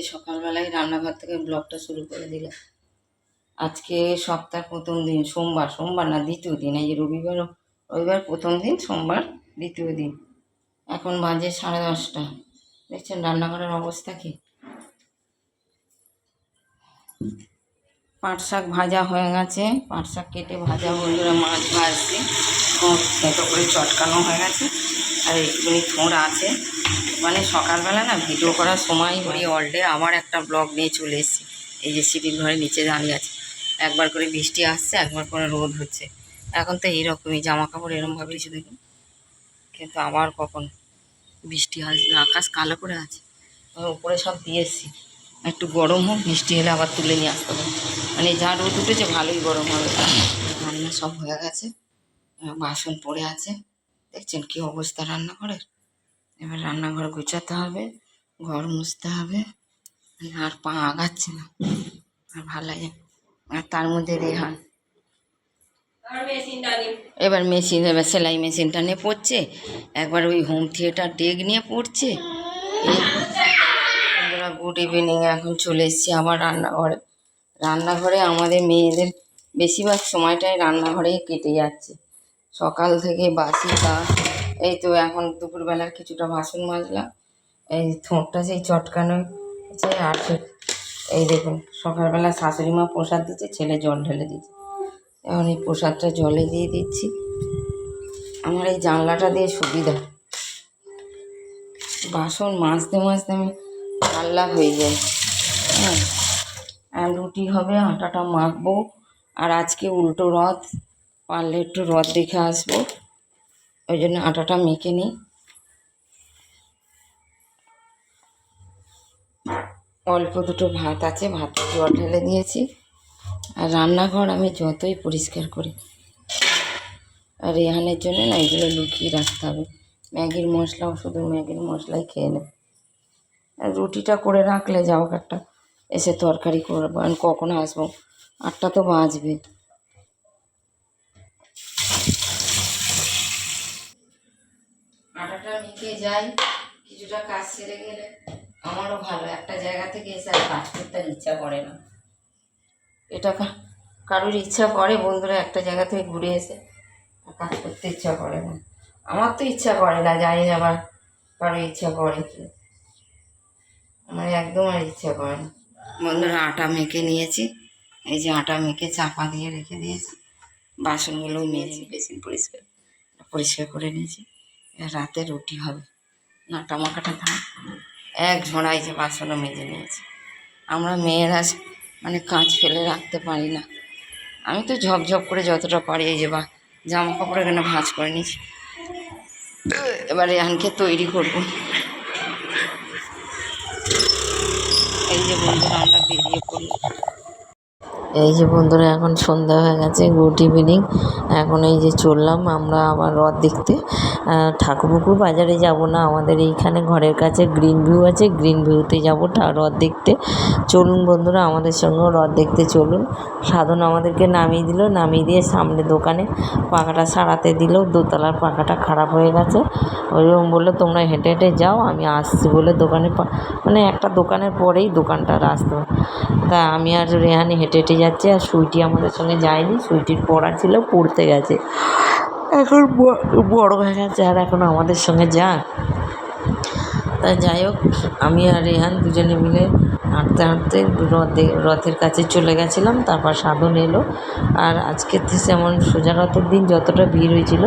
আজকে সকালবেলায় রান্নাঘর থেকে ব্লগটা শুরু করে দিলাম। আজকে সপ্তাহ প্রথম দিন, সোমবার সোমবার না দ্বিতীয় দিন, এই রবিবার রবিবার প্রথম দিন, সোমবার দ্বিতীয় দিন। এখন বাজে সাড়ে দশটা। দেখছেন রান্নাঘরের অবস্থা কি? পাট শাক ভাজা হয়ে গেছে। পাট শাক কেটে ভাজা বন্ধুরা মাছ ভাজছে। এতো করে চটকানো হয়ে গেছে। আর একটুখানি থোঁড় আছে। মানে সকালবেলা না ভিডিও করার সময় করি অল ডে আবার একটা ব্লগ নিয়ে চলে এসেছি। এই যে সিটির ঘরে নিচে দাঁড়িয়ে আছে। একবার করে বৃষ্টি আসছে, একবার করে রোদ হচ্ছে। এখন তো এইরকমই জামা কাপড় এরমভাবে কিছু দেখুন। কিন্তু আবার কখন বৃষ্টি আসবে, আকাশ কালো করে আছে। উপরে সব দিয়ে এসেছি। একটু গরম হোক বৃষ্টি হলে আবার তুলে নিয়ে আসতে হবে। মানে যা রোদ উঠেছে ভালোই গরম হবে। রান্না সব হয়ে গেছে। বাসন পড়ে আছে। দেখছেন কি অবস্থা রান্নাঘরের? এবার রান্নাঘর গুছাতে হবে, ঘর মুছতে হবে। আর পা আগাচ্ছে না। আর ভালো লাগে আর তার মধ্যে রেহান। এবার মেশিন, এবার সেলাই মেশিনটা নিয়ে পড়ছে। একবার ওই হোম থিয়েটার ডেক নিয়ে পড়ছে। গুড ইভিনিং, এখন চলে এসেছি আবার রান্নাঘরে। রান্নাঘরে আমাদের মেয়েদের বেশিরভাগ সময়টাই রান্নাঘরেই কেটে যাচ্ছে। সকাল থেকে বাসি কাজ এই তো এখন দুপুরবেলার কিছুটা বাসন মাজলাম। এই ঠোঁটটা সেই চটকানো আছে আর এই দেখুন, সকালবেলা শাশুড়ি মা প্রসাদ দিচ্ছে, ছেলে জল ঢেলে দিচ্ছে। এখন এই প্রসাদটা জলে দিয়ে দিচ্ছি। আমার এই জানলাটা দিয়ে সুবিধা। বাসন মাজতে মাজতে আমি আল্লাহ হয়ে যায়। হ্যাঁ আর রুটি হবে, আটাটা মাখবো। আর আজকে উল্টো রথ, পারলে একটু রথ দেখে আসব। ওই জন্য আটাটা মেখে নিই। অল্প দুটো ভাত আছে ভাত জল ঢেলে দিয়েছি। আর রান্নাঘর আমি যতই পরিষ্কার করি। আর রেহানের জন্য না এগুলো লুকিয়ে রাখতে হবে। ম্যাগির মশলাও শুধু ম্যাগির মশলাই খেয়ে নেবে। রুটিটা করে রাখলে যাও একটা এসে তরকারি করব। আমি কখন আসব? আটটা তো বাজবে। আটাটা মেখে যাই কিছুটা কাজ সেরে গেলে আমারও ভালো। একটা জায়গা থেকে এসে আর কাজ করতে ইচ্ছা করে না। এটা কারোর ইচ্ছা করে বন্ধুরা একটা জায়গা থেকে ঘুরে এসে কাজ করতে ইচ্ছা করে না। আমার তো ইচ্ছা করে না জানি না আবার কারোর ইচ্ছা করে কি। আমার একদম আর ইচ্ছা করে না। বন্ধুরা, আটা মেখে নিয়েছি। এই যে আটা মেখে চাপা দিয়ে রেখে দিয়েছি। বাসনগুলো মেজে বেসিন পরিষ্কার পরিষ্কার করে নিয়েছি। রাতে রুটি হবে। নাটা মাখাটা থাক এক ঝোড়ায় যে বাসনও মেজে নিয়েছি। আমরা মেয়েরা মানে কাঁচ ফেলে রাখতে পারি না। আমি তো ঝপঝপ করে যতটা পারি এই যে বা জামা কাপড় এখানে ভাঁজ করে নিয়েছি। এবারে আনকে তৈরি করব এই যে বন্ধুরা আমরা বেরিয়ে পড়লাম এই যে বন্ধুরা, এখন সন্ধ্যা হয়ে গেছে, গুড ইভিনিং। এখন এই যে চললাম, আমরা আবার রথ দেখতে। ঠাকুরপুকুর বাজারে যাব না। আমাদের এইখানে ঘরের কাছে গ্রিন ভিউ আছে। গ্রিন ভিউতে যাব রথ দেখতে। চলুন বন্ধুরা, আমাদের সঙ্গেও রথ দেখতে চলুন। সাধন আমাদেরকে নামিয়ে দিল, নামিয়ে দিয়ে সামনে দোকানে পাখাটা সারাতে দিল। দোতলার পাখাটা খারাপ হয়ে গেছে। ওই রকম বলল, তোমরা হেঁটে হেঁটে যাও, আমি আসছি বলে দোকানে মানে একটা দোকানের পরেই দোকানটা রাস্তা তা আমি আর রেহানি হেঁটে হেঁটে যাচ্ছি, আর সুইটি আমাদের সঙ্গে যায়নি। সুইটির পড়া ছিল, পড়তে গেছে। এখন বড় হয়ে গেছে আর এখন আমাদের সঙ্গে যা তা যাই হোক, আমি আর রেহান দুজনে মিলে হাঁটতে হাঁটতে রথে, রথের কাছে চলে গেছিলাম, তারপর সাধন এলো। আর আজকে যেমন সোজা রথের দিন যতটা ভিড় হয়েছিল,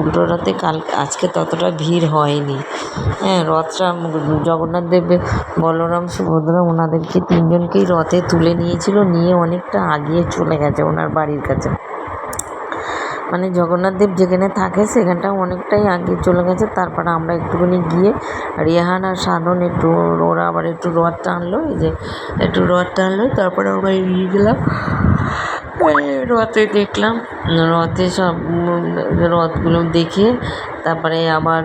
উল্টো রথে কাল, আজকে ততটা ভিড় হয়নি। হ্যাঁ রথটা জগন্নাথ দেব, বলরাম, সুভদ্রা ওনাদেরকে তিনজনকেই রথে তুলে নিয়েছিল, নিয়ে অনেকটা আগিয়ে চলে গেছে ওনার বাড়ির কাছে। মানে জগন্নাথ দেব যেখানে থাকে সেখানটা অনেকটাই আগে চলে গেছে। তারপরে আমরা একটুখানি গিয়ে রেহান আর সাধন একটু ওরা আবার একটু রথ টানলো, এই যে একটু রথ টানলো, তারপরে আমরা এগিয়ে গেলাম। রথে দেখলাম, রথে সব, রথগুলো দেখে তারপরে আবার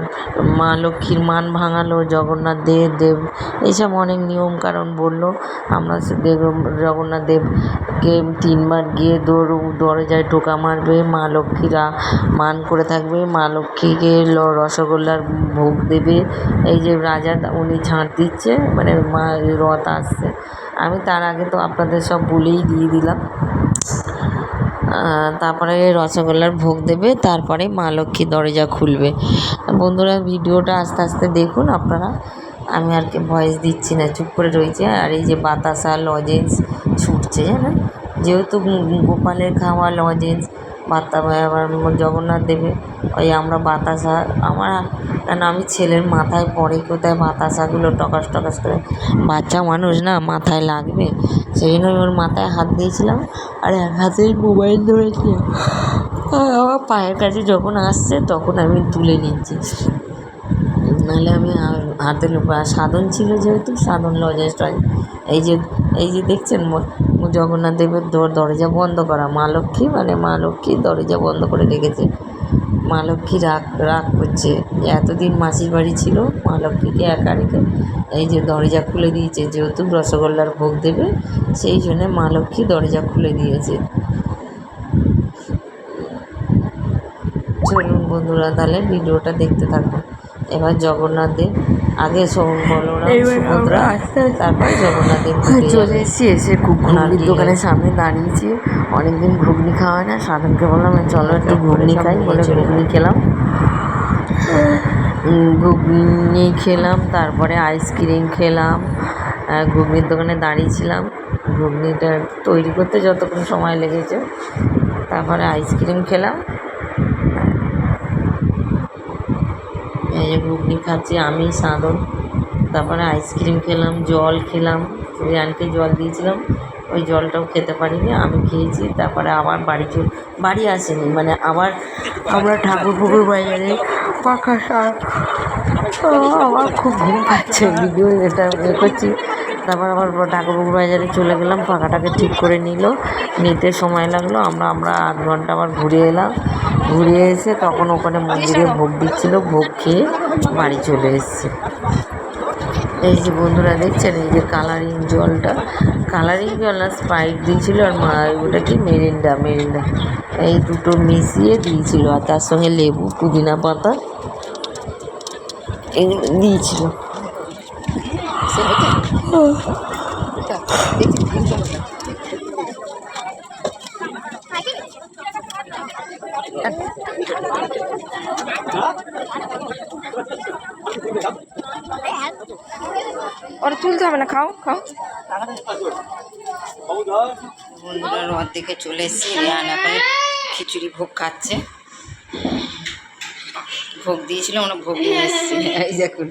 মা লক্ষ্মীর মান ভাঙালো, জগন্নাথ দেব দেব এইসব অনেক নিয়ম কারণ বলল। আমরা দেব, জগন্নাথ দেবকে তিনবার গিয়ে দোর দরজায় টোকা মারবে, মা লক্ষ্মীরা মান করে থাকবে, মা লক্ষ্মীকে রসগোল্লার ভোগ দেবে। এই যে রাজা উনি ঝাঁট দিচ্ছে মানে মা রথ আসছে। আমি তার আগে তো আপনাদের সব বলেই দিয়ে দিলাম। তারপরে রসগোল্লার ভোগ দেবে, তারপরে মা লক্ষ্মী দরজা খুলবে। বন্ধুরা, ভিডিওটা আস্তে আস্তে দেখুন আপনারা। আমি আর কি ভয়েস দিচ্ছি না, চুপ করে রয়েছে। আর এই যে বাতাসা লজেন্স ছুটছে, জানেন? যেহেতু গোপালের খাওয়া লজেন্স বাতা আবার জগন্নাথ দেবে, ওই আমরা বাতাসা, আমার কারণ আমি ছেলের মাথায় পড়ে, কোথায় বাতাসাগুলো টকাস টকাস করে? বাচ্চা মানুষ না, মাথায় লাগবে। সেই জন্য আমি ওর মাথায় হাত দিয়েছিলাম আর এক হাতেই মোবাইল ধরেছিলাম আমার পায়ের কাছে যখন আসছে, তখন আমি তুলে নিচ্ছি নাহলে আমি হাতে সাধন ছিল যেহেতু, সাধন লজেন্স টজেন্স এই যে এই যে দেখছেন জগন্নাথ দেবের দর- দরজা বন্ধ করা। মা লক্ষ্মী মানে মা লক্ষ্মী দরজা বন্ধ করে রেখেছে। মা লক্ষ্মী রাগ রাগ করছে। এতদিন মাসির বাড়ি ছিল, মা লক্ষ্মীকে একা রেখে এই যে দরজা খুলে দিয়েছে, যেহেতু রসগোল্লার ভোগ দেবে, সেই জন্যে মা লক্ষ্মী দরজা খুলে দিয়েছে। চলুন বন্ধুরা, তাহলে ভিডিওটা দেখতে থাকুন। এবার জগন্নাথ দেব আগে সৌ- বলরাম এইবার সুভদ্রা আমরা আস্তে আস্তে তারপর জগন্নাথ দেব ঢুকে চলে এসেছি এসে খুব ঘুগনির দোকানের সামনে দাঁড়িয়েছি। অনেকদিন ঘুগনি খাওয়া না সাধনকে বললাম "এই চলো একটু ঘুগনি খাই। বলে ঘুগনি খেলাম। ঘুগনি খেলাম তারপরে আইসক্রিম খেলাম ঘুগনির দোকানে দাঁড়িয়েছিলাম। ঘুগনিটা তৈরি করতে যতক্ষণ সময় লেগেছে তারপরে আইসক্রিম খেলাম। এই ঘুগনি খাচ্ছি আমি সাধন তারপরে আইসক্রিম খেলাম, জল খেলাম। রিয়ানকে জল দিয়েছিলাম। ওই জলটাও খেতে পারিনি, আমি খেয়েছি। তারপরে আবার বাড়ি চল বাড়ি আসেনি মানে আবার আমরা ঠাকুর পুকুর বাজারে পাখা শাক আমার খুব ঘুম পাচ্ছে। ভিডিও এটা ইয়ে করছি। তারপর আবার ঠাকুরপুকুর বাজারে চলে গেলাম পাখাটাকে ঠিক করে নিল। নিতে সময় লাগল, আমরা আমরা আধ ঘণ্টা আবার ঘুরে এলাম। ঘুরে এসে তখন ওখানে মন্দিরে ভোগ দিচ্ছিল, ভোগ খেয়ে বাড়ি চলে এসেছি। এই যে বন্ধুরা দেখছেন, এই যে কালারিং জলটা। কালারিং জল না স্প্রাইট দিয়েছিল আর মা ওটা কি মেরিন্ডা মেরিন্ডা এই দুটো মিশিয়ে দিয়েছিল আর তার সঙ্গে লেবু, পুদিনা পাতা এগুলো দিয়েছিল। তুলতে হবে না খাও খাও। বন্ধুরা রথ দেখে চলে এসেছি রিয়ান এখন খিচুড়ি ভোগ খাচ্ছে। ভোগ দিয়েছিল আমরা ভোগ দিয়ে এসেছি। এই দেখুন।